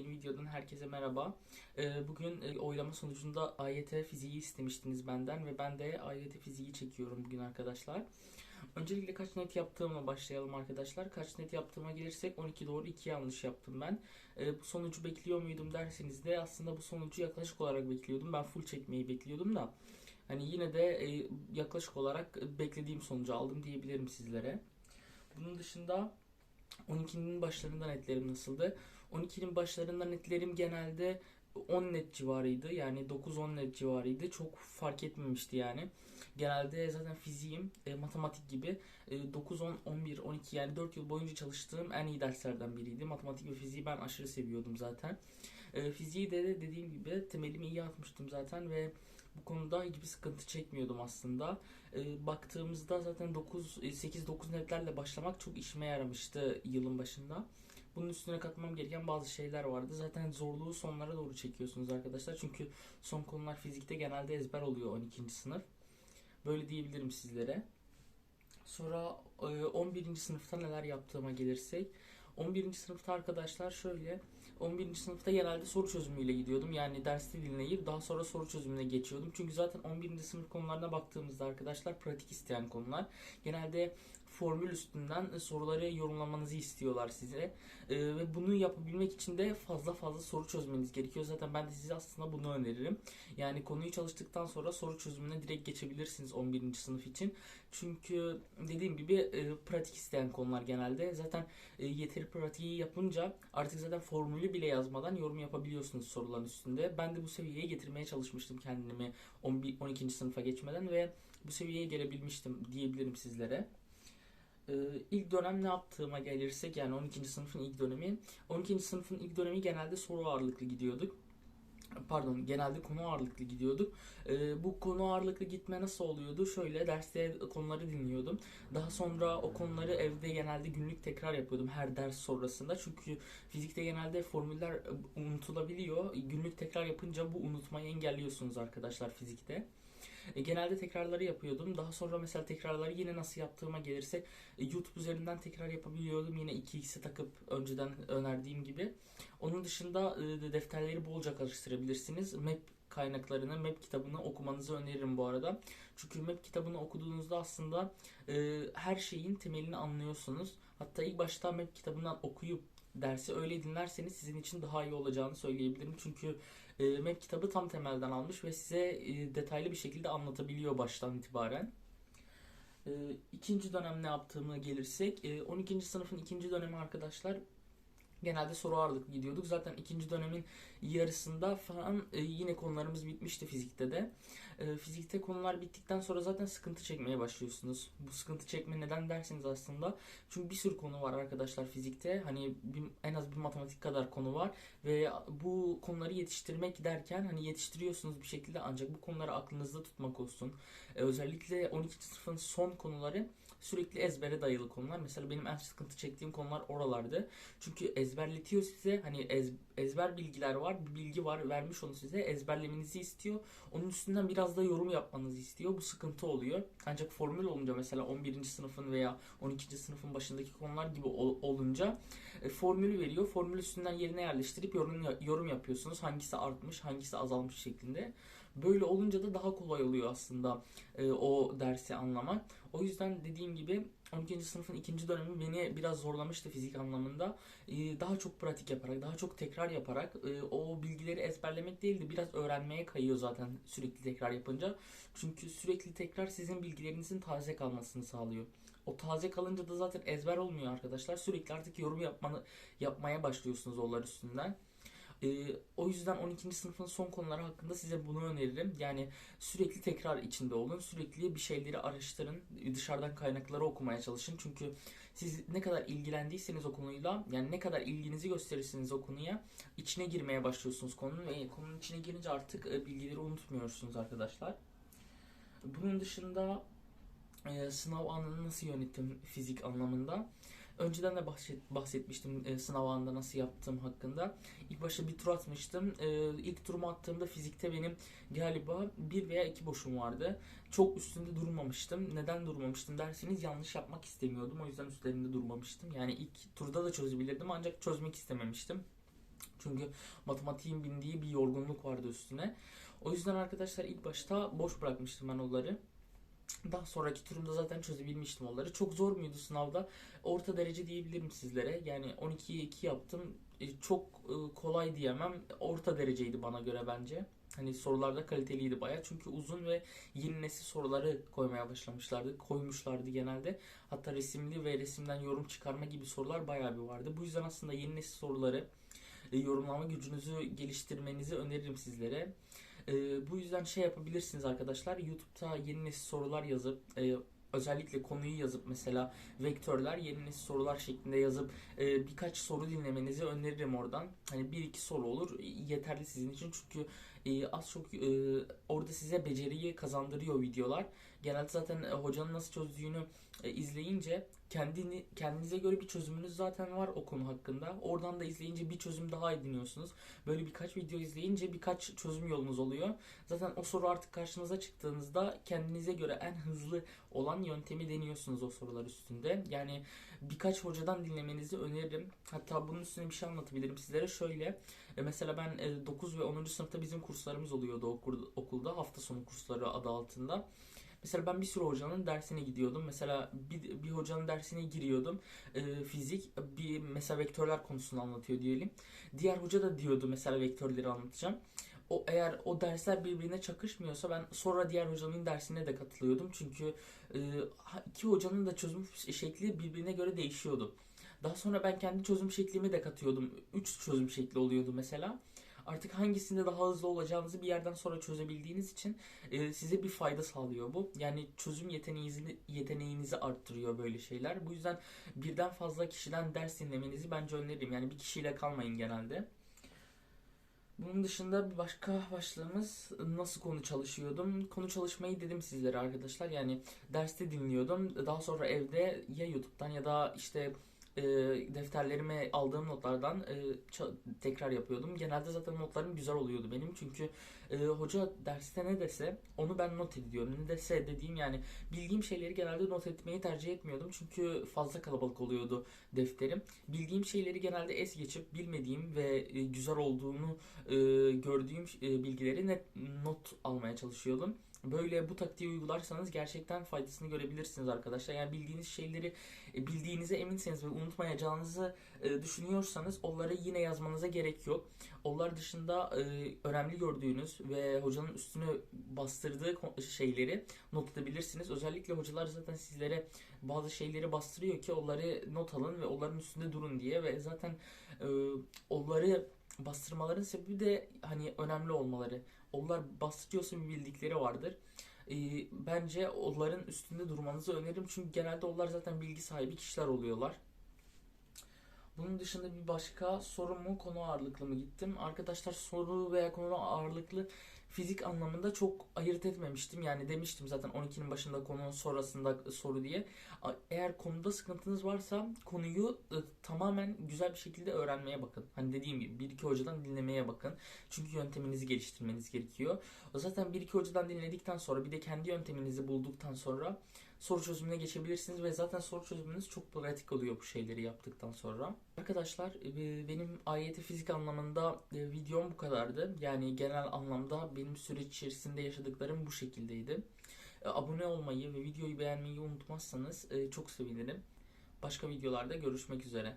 Yeni videodan herkese merhaba. Ee, Bugün e, oylama sonucunda AYT fiziği istemiştiniz benden ve ben de AYT fiziği çekiyorum bugün arkadaşlar. Öncelikle kaç net yaptığımla başlayalım arkadaşlar. Kaç net yaptığıma gelirsek 12 doğru 2 yanlış yaptım ben. Ee, Bu sonucu bekliyor muydum derseniz de aslında bu sonucu yaklaşık olarak bekliyordum. Ben full çekmeyi bekliyordum da. Hani yine de e, yaklaşık olarak beklediğim sonucu aldım diyebilirim sizlere. Bunun dışında 12'nin başlarında netlerim nasıldı? 12'nin başlarında netlerim genelde 10 net civarıydı. Yani 9-10 net civarıydı. Çok fark etmemişti yani. Genelde zaten fiziğim, e, matematik gibi e, 9, 10, 11, 12 yani 4 yıl boyunca çalıştığım en iyi derslerden biriydi. Matematik ve fiziği ben aşırı seviyordum zaten. E, fiziği de dediğim gibi temelimi iyi atmıştım zaten ve bu konuda hiçbir sıkıntı çekmiyordum aslında. E, baktığımızda zaten 9 8-9 netlerle başlamak çok işime yaramıştı yılın başında. Bunun üstüne katmam gereken bazı şeyler vardı. Zaten zorluğu sonlara doğru çekiyorsunuz arkadaşlar. Çünkü son konular fizikte genelde ezber oluyor 12. sınıf. Böyle diyebilirim sizlere. Sonra e, 11. sınıfta neler yaptığıma gelirsek. 11. sınıfta arkadaşlar şöyle 11. sınıfta genelde soru çözümüyle gidiyordum. Yani dersi dinleyip daha sonra soru çözümüne geçiyordum. Çünkü zaten 11. sınıf konularına baktığımızda arkadaşlar pratik isteyen konular. Genelde formül üstünden soruları yorumlamanızı istiyorlar size. Ee, ve bunu yapabilmek için de fazla fazla soru çözmeniz gerekiyor. Zaten ben de size aslında bunu öneririm. Yani konuyu çalıştıktan sonra soru çözümüne direkt geçebilirsiniz 11. sınıf için. Çünkü dediğim gibi e, pratik isteyen konular genelde. Zaten e, yeteri pratiği yapınca artık zaten formülü bile yazmadan yorum yapabiliyorsunuz soruların üstünde. Ben de bu seviyeye getirmeye çalışmıştım kendimi 11, 12. sınıfa geçmeden ve bu seviyeye gelebilmiştim diyebilirim sizlere. Ee, ilk dönem ne yaptığıma gelirsek yani 12. sınıfın ilk dönemi 12. sınıfın ilk dönemi genelde soru ağırlıklı gidiyorduk pardon genelde konu ağırlıklı gidiyorduk. Ee, bu konu ağırlıklı gitme nasıl oluyordu? Şöyle derste konuları dinliyordum. Daha sonra o konuları evde genelde günlük tekrar yapıyordum her ders sonrasında. Çünkü fizikte genelde formüller unutulabiliyor. Günlük tekrar yapınca bu unutmayı engelliyorsunuz arkadaşlar fizikte. E, genelde tekrarları yapıyordum. Daha sonra mesela tekrarları yine nasıl yaptığıma gelirsek e, YouTube üzerinden tekrar yapabiliyordum. Yine 2x'i takıp önceden önerdiğim gibi. Onun dışında e, defterleri bolca karıştırabilirsiniz. Map kaynaklarını, map kitabını okumanızı öneririm bu arada. Çünkü map kitabını okuduğunuzda aslında e, her şeyin temelini anlıyorsunuz. Hatta ilk başta map kitabından okuyup dersi öyle dinlerseniz sizin için daha iyi olacağını söyleyebilirim. Çünkü e, map kitabı tam temelden almış ve size e, detaylı bir şekilde anlatabiliyor baştan itibaren. E, ikinci dönem ne yaptığımı gelirsek, e, 12. sınıfın ikinci dönemi arkadaşlar genelde soru ağırlıklı gidiyorduk. Zaten ikinci dönemin yarısında falan e, yine konularımız bitmişti fizikte de. E, fizikte konular bittikten sonra zaten sıkıntı çekmeye başlıyorsunuz. Bu sıkıntı çekme neden dersiniz aslında. Çünkü bir sürü konu var arkadaşlar fizikte. Hani bir, en az bir matematik kadar konu var ve bu konuları yetiştirmek derken hani yetiştiriyorsunuz bir şekilde ancak bu konuları aklınızda tutmak olsun. E, özellikle 12. sınıfın son konuları sürekli ezbere dayalı konular. Mesela benim en sıkıntı çektiğim konular oralardı. Çünkü ezberletiyor size. Hani ez, ezber bilgiler var. Bir bilgi var vermiş onu size. Ezberlemenizi istiyor. Onun üstünden biraz da yorum yapmanızı istiyor. Bu sıkıntı oluyor. Ancak formül olunca mesela 11. sınıfın veya 12. sınıfın başındaki konular gibi ol, olunca e, formülü veriyor. Formül üstünden yerine yerleştirip yorum yorum yapıyorsunuz. Hangisi artmış, hangisi azalmış şeklinde. Böyle olunca da daha kolay oluyor aslında e, o dersi anlamak. O yüzden dediğim gibi 12. sınıfın ikinci dönemi beni biraz zorlamıştı fizik anlamında. E, daha çok pratik yaparak, daha çok tekrar yaparak e, o bilgileri ezberlemek değil de biraz öğrenmeye kayıyor zaten sürekli tekrar yapınca. Çünkü sürekli tekrar sizin bilgilerinizin taze kalmasını sağlıyor. O taze kalınca da zaten ezber olmuyor arkadaşlar. Sürekli artık yorum yapmanı yapmaya başlıyorsunuz onlar üstünden. Ee, o yüzden 12. sınıfın son konuları hakkında size bunu öneririm. Yani sürekli tekrar içinde olun. Sürekli bir şeyleri araştırın. Dışarıdan kaynakları okumaya çalışın. Çünkü siz ne kadar ilgilendiyseniz o konuyla yani ne kadar ilginizi gösterirsiniz o konuya içine girmeye başlıyorsunuz konunun ve konunun içine girince artık e, bilgileri unutmuyorsunuz arkadaşlar. Bunun dışında e, sınav anını nasıl yönettim fizik anlamında? Önceden de bahset, bahsetmiştim e, sınav anında nasıl yaptığım hakkında. İlk başta bir tur atmıştım. E, ilk turumu attığımda fizikte benim galiba bir veya iki boşum vardı. Çok üstünde durmamıştım. Neden durmamıştım derseniz yanlış yapmak istemiyordum. O yüzden üstlerinde durmamıştım. Yani ilk turda da çözebilirdim ancak çözmek istememiştim. Çünkü matematiğin bindiği bir yorgunluk vardı üstüne. O yüzden arkadaşlar ilk başta boş bırakmıştım ben onları. Daha sonraki turumda zaten çözebilmiştim onları. Çok zor muydu sınavda? Orta derece diyebilirim sizlere. Yani 12'ye 2 yaptım. E, Çok e, kolay diyemem. Orta dereceydi bana göre bence. Hani sorularda kaliteliydi baya. Çünkü uzun ve yeni nesil soruları koymaya başlamışlardı. Koymuşlardı genelde. Hatta resimli ve resimden yorum çıkarma gibi sorular bayağı bir vardı. Bu yüzden aslında yeni nesil soruları e, yorumlama gücünüzü geliştirmenizi öneririm sizlere. E, bu yüzden şey yapabilirsiniz arkadaşlar. YouTube'da yeni nesil sorular yazıp e, özellikle konuyu yazıp mesela vektörler yeni nesil sorular şeklinde yazıp e, birkaç soru dinlemenizi öneririm oradan. Hani bir iki soru olur yeterli sizin için çünkü e, az çok e, orada size beceriyi kazandırıyor videolar. Genelde zaten e, hocanın nasıl çözdüğünü e, izleyince kendini kendinize göre bir çözümünüz zaten var o konu hakkında. Oradan da izleyince bir çözüm daha ediniyorsunuz. Böyle birkaç video izleyince birkaç çözüm yolunuz oluyor. Zaten o soru artık karşınıza çıktığınızda kendinize göre en hızlı olan yöntemi deniyorsunuz o sorular üstünde. Yani birkaç hocadan dinlemenizi öneririm. Hatta bunun üstüne bir şey anlatabilirim sizlere. Şöyle e, mesela ben e, 9 ve 10. sınıfta bizim kurslarımız oluyordu okulda hafta sonu kursları adı altında. Mesela ben bir sürü hocanın dersine gidiyordum. Mesela bir, bir hocanın dersine giriyordum. E, fizik bir mesela vektörler konusunu anlatıyor diyelim. Diğer hoca da diyordu mesela vektörleri anlatacağım. O eğer o dersler birbirine çakışmıyorsa ben sonra diğer hocanın dersine de katılıyordum. Çünkü e, iki hocanın da çözüm şekli birbirine göre değişiyordu. Daha sonra ben kendi çözüm şeklimi de katıyordum. Üç çözüm şekli oluyordu mesela. Artık hangisinde daha hızlı olacağınızı bir yerden sonra çözebildiğiniz için e, size bir fayda sağlıyor bu. Yani çözüm yeteneğinizi, yeteneğinizi arttırıyor böyle şeyler. Bu yüzden birden fazla kişiden ders dinlemenizi bence öneririm. Yani bir kişiyle kalmayın genelde. Bunun dışında bir başka başlığımız nasıl konu çalışıyordum. Konu çalışmayı dedim sizlere arkadaşlar. Yani derste dinliyordum. Daha sonra evde ya YouTube'dan ya da işte e, defterlerime aldığım notlardan e, tekrar yapıyordum. Genelde zaten notlarım güzel oluyordu benim. Çünkü e, hoca derste ne dese onu ben not ediyorum. Ne dese dediğim yani bildiğim şeyleri genelde not etmeyi tercih etmiyordum. Çünkü fazla kalabalık oluyordu defterim. Bildiğim şeyleri genelde es geçip bilmediğim ve e, güzel olduğunu e, gördüğüm e, bilgileri net not almaya çalışıyordum. Böyle bu taktiği uygularsanız gerçekten faydasını görebilirsiniz arkadaşlar. Yani bildiğiniz şeyleri e, bildiğinize eminseniz ve unutmayacağınızı e, düşünüyorsanız onları yine yazmanıza gerek yok. Onlar dışında e, önemli gördüğünüz ve hocanın üstüne bastırdığı şeyleri not edebilirsiniz. Özellikle hocalar zaten sizlere bazı şeyleri bastırıyor ki onları not alın ve onların üstünde durun diye ve zaten e, onları bastırmaların sebebi de hani önemli olmaları. Onlar bastırıyorsa bir bildikleri vardır. E, bence onların üstünde durmanızı öneririm çünkü genelde onlar zaten bilgi sahibi kişiler oluyorlar. Bunun dışında bir başka soru mu konu ağırlıklı mı gittim? Arkadaşlar soru veya konu ağırlıklı fizik anlamında çok ayırt etmemiştim. Yani demiştim zaten 12'nin başında konu sonrasında soru diye. Eğer konuda sıkıntınız varsa konuyu e, tamamen güzel bir şekilde öğrenmeye bakın. Hani dediğim gibi bir iki hocadan dinlemeye bakın. Çünkü yönteminizi geliştirmeniz gerekiyor. Zaten bir iki hocadan dinledikten sonra bir de kendi yönteminizi bulduktan sonra soru çözümüne geçebilirsiniz ve zaten soru çözümünüz çok pratik oluyor bu şeyleri yaptıktan sonra. Arkadaşlar e, benim AYT fizik anlamında e, videom bu kadardı. Yani genel anlamda benim süreç içerisinde yaşadıklarım bu şekildeydi. E, Abone olmayı ve videoyu beğenmeyi unutmazsanız çok sevinirim. Başka videolarda görüşmek üzere.